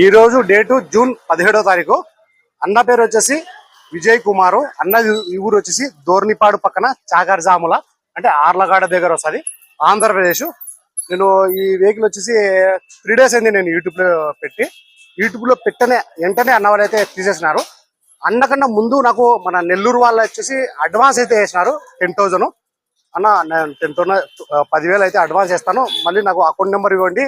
ఈ రోజు date June పదిహేడో తారీఖు. అన్న పేరు వచ్చేసి విజయ్ కుమారు. అన్న ఈ ఊరు వచ్చేసి దోర్నిపాడు పక్కన చాగర్జాముల అంటే ఆర్లగాడ దగ్గర వస్తుంది. ఆంధ్రప్రదేశ్. నేను ఈ వెహికల్ వచ్చేసి త్రీ డేస్ అయింది నేను యూట్యూబ్లో పెట్టి. యూట్యూబ్లో పెట్టనే వెంటనే అన్న వాళ్ళు అయితే తీసేసినారు అన్నకన్నా ముందు నాకు మన నెల్లూరు వాళ్ళు వచ్చేసి అడ్వాన్స్ అయితే వేసినారు టెన్ థౌజండ్. అన్న నేను టెన్ థౌసండ్ పదివేలు అయితే అడ్వాన్స్ చేస్తాను మళ్ళీ నాకు అకౌంట్ నెంబర్ ఇవ్వండి.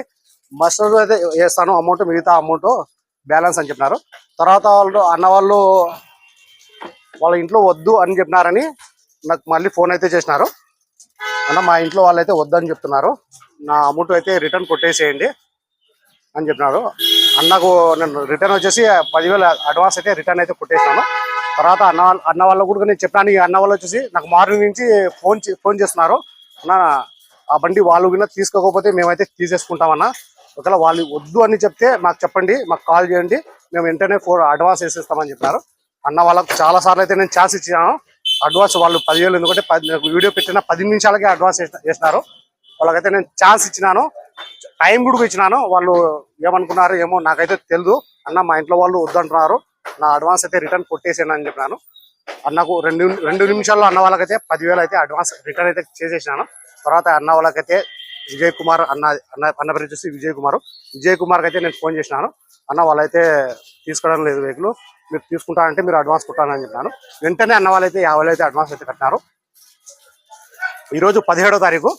మస్టర్ అయితే వేస్తాను. అమౌంట్ మిగతా అమౌంట్ బ్యాలెన్స్ అని చెప్పినారు. తర్వాత వాళ్ళు అన్న వాళ్ళు వాళ్ళ ఇంట్లో వద్దు అని చెప్పినారని నాకు మళ్ళీ ఫోన్ అయితే చేసినారు. అన్న మా ఇంట్లో వాళ్ళు అయితే వద్దని చెప్తున్నారు. నా అమౌంట్ అయితే రిటర్న్ కొట్టేసేయండి అని చెప్పినారు. అన్నకు నేను రిటర్న్ వచ్చేసి పదివేలు అడ్వాన్స్ అయితే రిటర్న్ అయితే కొట్టేసినాను. తర్వాత అన్న వాళ్ళ అన్న వాళ్ళు కూడా నేను చెప్పినాను. అన్న వాళ్ళు వచ్చేసి నాకు మార్నింగ్ నుంచి ఫోన్ చే- ఫోన్ చేస్తున్నారు. అన్న ఆ బండి వాళ్ళు కూడా తీసుకోకపోతే మేమైతే తీసేసుకుంటామన్నా ఒకవేళ వాళ్ళు వద్దు అని చెప్తే మాకు చెప్పండి మాకు కాల్ చేయండి. మేము వెంటనే ఫోర్ అడ్వాన్స్ వేసేస్తామని చెప్పారు. అన్న వాళ్ళకు చాలా సార్లు అయితే నేను ఛాన్స్ ఇచ్చినాను. అడ్వాన్స్ వాళ్ళు పదివేలు ఎందుకంటే వీడియో పెట్టిన పది నిమిషాలకే అడ్వాన్స్ వేసిన- వాళ్ళకైతే నేను ఛాన్స్ ఇచ్చినాను. టైం కూడా ఇచ్చినాను. వాళ్ళు ఏమనుకున్నారు ఏమో నాకైతే తెలియదు అన్న మా ఇంట్లో వాళ్ళు వద్దంటున్నారు. నా అడ్వాన్స్ అయితే రిటర్న్ కొట్టేసాను అని చెప్పినాను. అన్నకు రెండు రెండు నిమిషాల్లో అన్న వాళ్ళకైతే పదివేలు అయితే అడ్వాన్స్ రిటర్న్ అయితే చేసేసినాను. తర్వాత అన్న వాళ్ళకైతే విజయ్ కుమార్ అన్న అన్న అన్న పేరు వచ్చేసి విజయ్ కుమార్ విజయ్ కుమార్కి అయితే నేను ఫోన్ చేసినాను. అన్న వాళ్ళైతే తీసుకోవడం లేదు వెహికల్. మీరు తీసుకుంటానంటే మీరు అడ్వాన్స్ కొట్టాలని చెప్పాను వెంటనే అన్న వాళ్ళైతే యాభై అయితే అడ్వాన్స్ అయితే కట్టినారు. ఈరోజు పదిహేడో తారీఖు.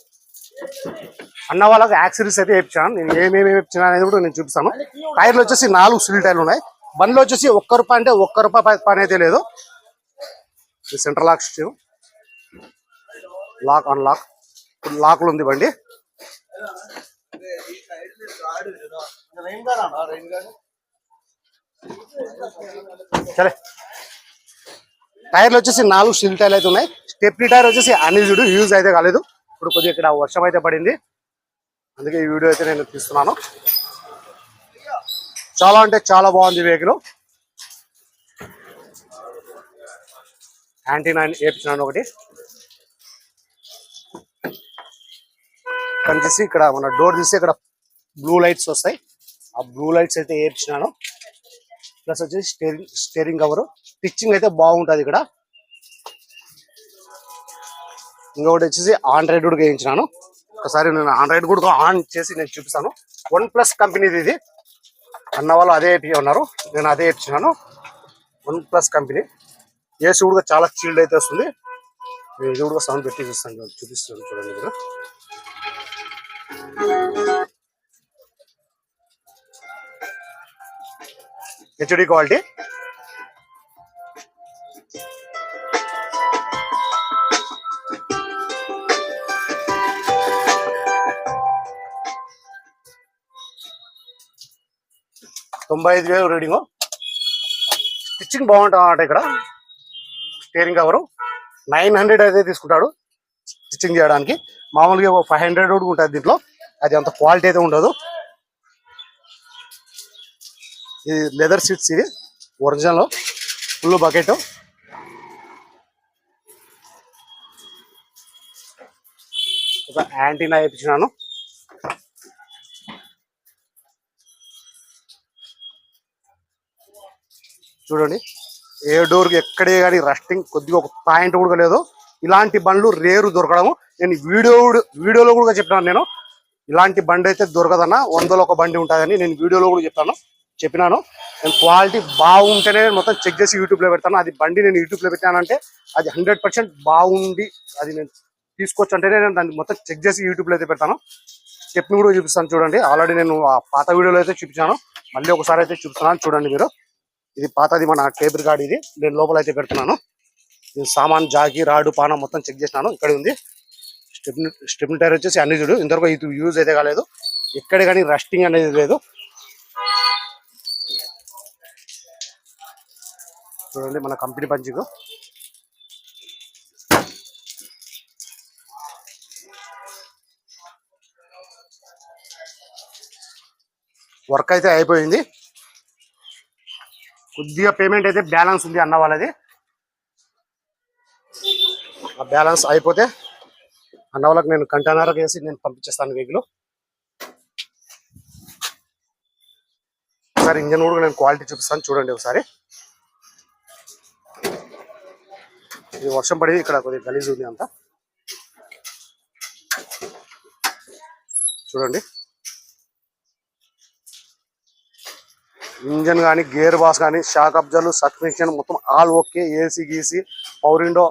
అన్న వాళ్ళకి యాక్సరీస్ అయితే వేయించాను. నేను ఏమేమి వేయించాను అనేది కూడా నేను చూపిస్తాను. టైర్లు వచ్చేసి నాలుగు సిల్ టైర్లు ఉన్నాయి. బండ్లు వచ్చేసి ఒక్క రూపాయి అంటే ఒక్క రూపాయి పని అయితే లేదు. Central lock system lock unlock లాక్లు ఉంది బండి. సరే టైర్లు వచ్చేసి నాలుగు స్టీల్ టైర్లు అయితే ఉన్నాయి. స్టెప్నీ టైర్ వచ్చేసి అన్యూజ్డ్ యూజ్ అయితే కాలేదు. ఇప్పుడు కొద్దిగా ఇక్కడ వర్షం అయితే పడింది. అందుకే ఈ వీడియో అయితే నేను తీస్తున్నాను. చాలా అంటే చాలా బాగుంది వెహికల్ యాంటీ నైన్ వేపించినాను ఒకటి. కనిపిసి ఇక్కడ మన డోర్ తీసి ఇక్కడ బ్లూ లైట్స్ వస్తాయి. ఆ బ్లూ లైట్స్ అయితే వేపించినాను ప్లస్ వచ్చేసి స్టేరింగ్ స్టేరింగ్ కవర్ స్టిచ్చింగ్ అయితే బాగుంటుంది ఇక్కడ. ఇంకొకటి వచ్చేసి ఆండ్రాయిడ్ కూడా వేయించినాను ఒకసారి నేను ఆండ్రాయిడ్ కూడా ఆన్ చేసి నేను చూపిస్తాను. వన్ ప్లస్ కంపెనీది ఇది. అన్న వాళ్ళు అదే ఏపీ ఉన్నారు. నేను అదే ఇచ్చినాను వన్ ప్లస్ కంపెనీ ఏసీ కూడా చాలా చీల్డ్ అయితే వస్తుంది. నేను ఇది కూడా సౌండ్ పెట్టి చూస్తాను చూపిస్తాను చూడండి మీరు హెచ్డి క్వాలిటీ? తొంభై ఐదు వేలు రీడింగ్. స్టిచ్చింగ్ బాగుంటుంది అన్నమాట ఇక్కడ. స్టీరింగ్ కవరు నైన్ హండ్రెడ్ అయితే తీసుకుంటాడు. స్టిచ్చింగ్ చేయడానికి. మామూలుగా ఒక ఫైవ్ హండ్రెడ్ కూడా ఉంటుంది దీంట్లో. అది అంత క్వాలిటీ అయితే ఉండదు. ఇది లెదర్ సీట్స్ ఇవి ఒరిజినల్ ఫుల్ బకెట్ ఒక యాంటీనా వేయించినాను చూడండి ఏ డోర్ ఎక్కడే కానీ రస్టింగ్ కొద్దిగా ఒక పాయింట్ కూడా లేదు. ఇలాంటి బండ్లు రేరు దొరకడము. నేను వీడియో వీడియోలో కూడా చెప్పినాను నేను. ఇలాంటి బండి అయితే దొరకదన్న వందలో ఒక బండి ఉంటుందని నేను వీడియోలో కూడా చెప్పాను చెప్పినాను. నేను క్వాలిటీ బాగుంటేనే నేను మొత్తం చెక్ చేసి యూట్యూబ్లో పెడతాను. అది బండి నేను యూట్యూబ్లో పెట్టానంటే అది హండ్రెడ్ పర్సెంట్ బాగుండి అది నేను తీసుకోవచ్చు అంటేనే నేను దాన్ని మొత్తం చెక్ చేసి యూట్యూబ్లో అయితే పెడతాను. స్టెప్ని కూడా చూపిస్తాను చూడండి. ఆల్రెడీ నేను ఆ పాత వీడియోలో అయితే చూపించాను. మళ్ళీ ఒకసారి అయితే చూపిస్తున్నాను చూడండి మీరు. ఇది పాతది మన టేబుల్ గార్డ్ ఇది. నేను లోపల అయితే పెడుతున్నాను. నేను సామాన్ జాకి రాడు పాన మొత్తం చెక్ చేసినాను. ఇక్కడ ఉంది. స్టెప్ని స్టెప్ని టైర్ వచ్చేసి అన్ని చూడు. ఇంతవరకు ఇది యూజ్ అయితే కాలేదు. ఎక్కడ కానీ రస్టింగ్ అనేది లేదు. చూడండి మన కంపెనీ పంచింగ్. వర్క్ అయితే అయిపోయింది. కొద్దిగా పేమెంట్ అయితే బ్యాలెన్స్ ఉంది అన్న వాళ్ళది. ఆ బ్యాలెన్స్ అయిపోతే అన్న వాళ్ళకి నేను కంటైనర్ వేసి నేను పంపించేస్తాను వెహికల్. ఒకసారి ఇంజన్ కూడా నేను క్వాలిటీ చూపిస్తాను. చూడండి ఒకసారి. ఇది వర్షం పడి ఇక్కడ కొద్దిగా గలీజ్ ఉంది అంతా. చూడండి. ఇంజన్ కానీ గేర్ బాస్ కానీ షాక్ అబ్జర్లు సస్పెన్షన్ మొత్తం ఆల్ ఓకే. ఏసీ గీసీ పవర్ విండో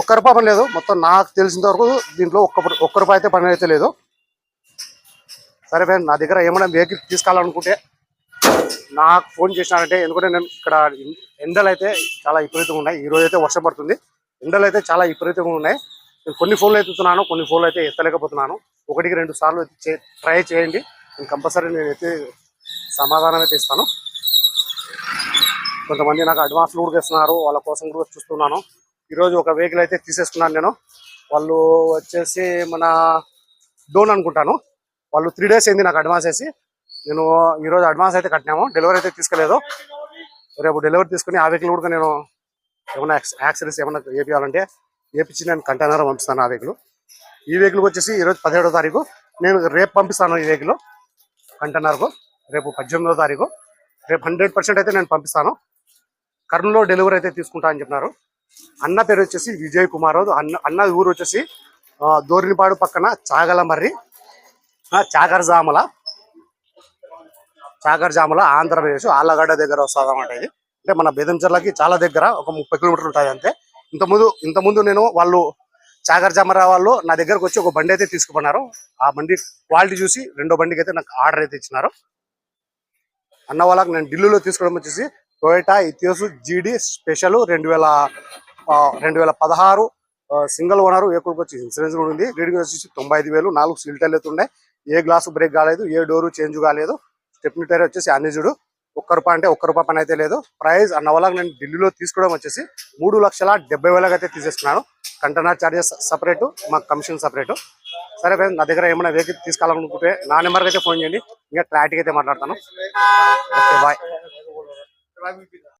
ఒక్క రూపాయి పని లేదు. మొత్తం నాకు తెలిసినంత వరకు దీంట్లో ఒక్క ఒక్క రూపాయి అయితే పని అయితే లేదు. సరే ఫ్రెండ్ నా దగ్గర ఏమైనా వెహికల్ తీసుకోవాలనుకుంటే నాకు ఫోన్ చేసినారంటే ఎందుకంటే నేను ఇక్కడ ఎండలు అయితే చాలా విపరీతంగా ఉన్నాయి. ఈ రోజు అయితే వర్షం పడుతుంది. ఎండలు అయితే చాలా విపరీతంగా ఉన్నాయి. నేను కొన్ని ఫోన్లు ఎత్తుతున్నాను కొన్ని ఫోన్లు అయితే ఎత్తలేకపోతున్నాను. ఒకటికి రెండు సార్లు ట్రై చేయండి. నేను కంపల్సరీ నేనైతే సమాధానం అయితే ఇస్తాను. కొంతమంది నాకు అడ్వాన్స్లు కూడా ఇస్తున్నారు వాళ్ళ కోసం కూడా చూస్తున్నాను. ఈరోజు ఒక వెహికల్ అయితే తీసేసుకున్నాను నేను. వాళ్ళు వచ్చేసి మన డోన్ అనుకుంటాను. వాళ్ళు త్రీ డేస్ అయింది నాకు అడ్వాన్స్ వేసి. నేను ఈరోజు అడ్వాన్స్ అయితే కట్టినాము. డెలివరీ అయితే తీసుకోలేదు. రేపు డెలివరీ తీసుకుని ఆ వెహికల్ కూడా నేను ఏమైనా యాక్సిడెంట్స్ ఏమైనా ఏపియాలంటే ఏపించి నేను కంటైనర్ పంపిస్తాను ఆ వెహికల్ ఈ వెహికల్ వచ్చేసి ఈరోజు పదిహేడో తారీఖు నేను రేపు పంపిస్తాను ఈ వెహికల్ కంటైనర్కు రేపు పద్దెనిమిదో తారీఖు. రేపు హండ్రెడ్ పర్సెంట్ అయితే నేను పంపిస్తాను. కర్నూలులో డెలివరీ అయితే తీసుకుంటా అని చెప్పినారు. అన్న పేరు వచ్చేసి విజయ్ కుమార్ అన్న అన్న ఊరు వచ్చేసి దోరినిపాడు పక్కన చాగలమర్రి ఆ, చాగర్జామల. చాగర్జామల ఆంధ్రప్రదేశ్ ఆళ్ళగడ్డ దగ్గర వస్తుంది అనమాట ఇది. అంటే మన బెదంచర్లకి చాలా దగ్గర ఒక ముప్పై కిలోమీటర్లు ఉంటుంది అంతే. ఇంతకుముందు ఇంతకుముందు నేను వాళ్ళు చాగర్జామర వాళ్ళు నా దగ్గరకు వచ్చి ఒక బండి అయితే తీసుకున్నారు ఆ బండి క్వాలిటీ చూసి రెండో బండికి అయితే నాకు ఆర్డర్ అయితే ఇచ్చినారు. అన్న వాళ్ళకి నేను ఢిల్లీలో తీసుకోవడం వచ్చేసి టొయోటా ఇథియోస్ జీడీ స్పెషల్ రెండు వేల ఆ, రెండు వేల పదహారు సింగిల్ ఓనర్ ఏకుడికి వచ్చి ఇన్సూరెన్స్ కూడా ఉంది. రీడింగ్ వచ్చేసి తొంభై ఐదు వేలు నాలుగు సిల్టర్లు అయితే ఏ గ్లాసు బ్రేక్ కాలేదు ఏ డోరు చేంజ్ కాలేదు. స్టెప్ని టైర్ వచ్చేసి అన్నిజుడు ఒక్క రూపాయి అంటే ఒక్క రూపాయి పని అయితే లేదు. ప్రైస్ అన్న వాళ్ళకి నేను ఢిల్లీలో తీసుకోవడం వచ్చేసి మూడు లక్షల డెబ్బై వేలకు అయితే తీసేస్తున్నాను. కంటైనర్ చార్జెస్ సపరేట్ మా కమిషన్ సపరేట్. సరే ఫ్రెండ్స్ నా దగ్గర ఏమైనా వెహికల్ తీసుకోవాలనుకుంటే నా నెంబర్కి అయితే ఫోన్ చేయండి. ఇంకా క్లారిటీగా అయితే మాట్లాడతాను. Okay bye. Você vai me virar.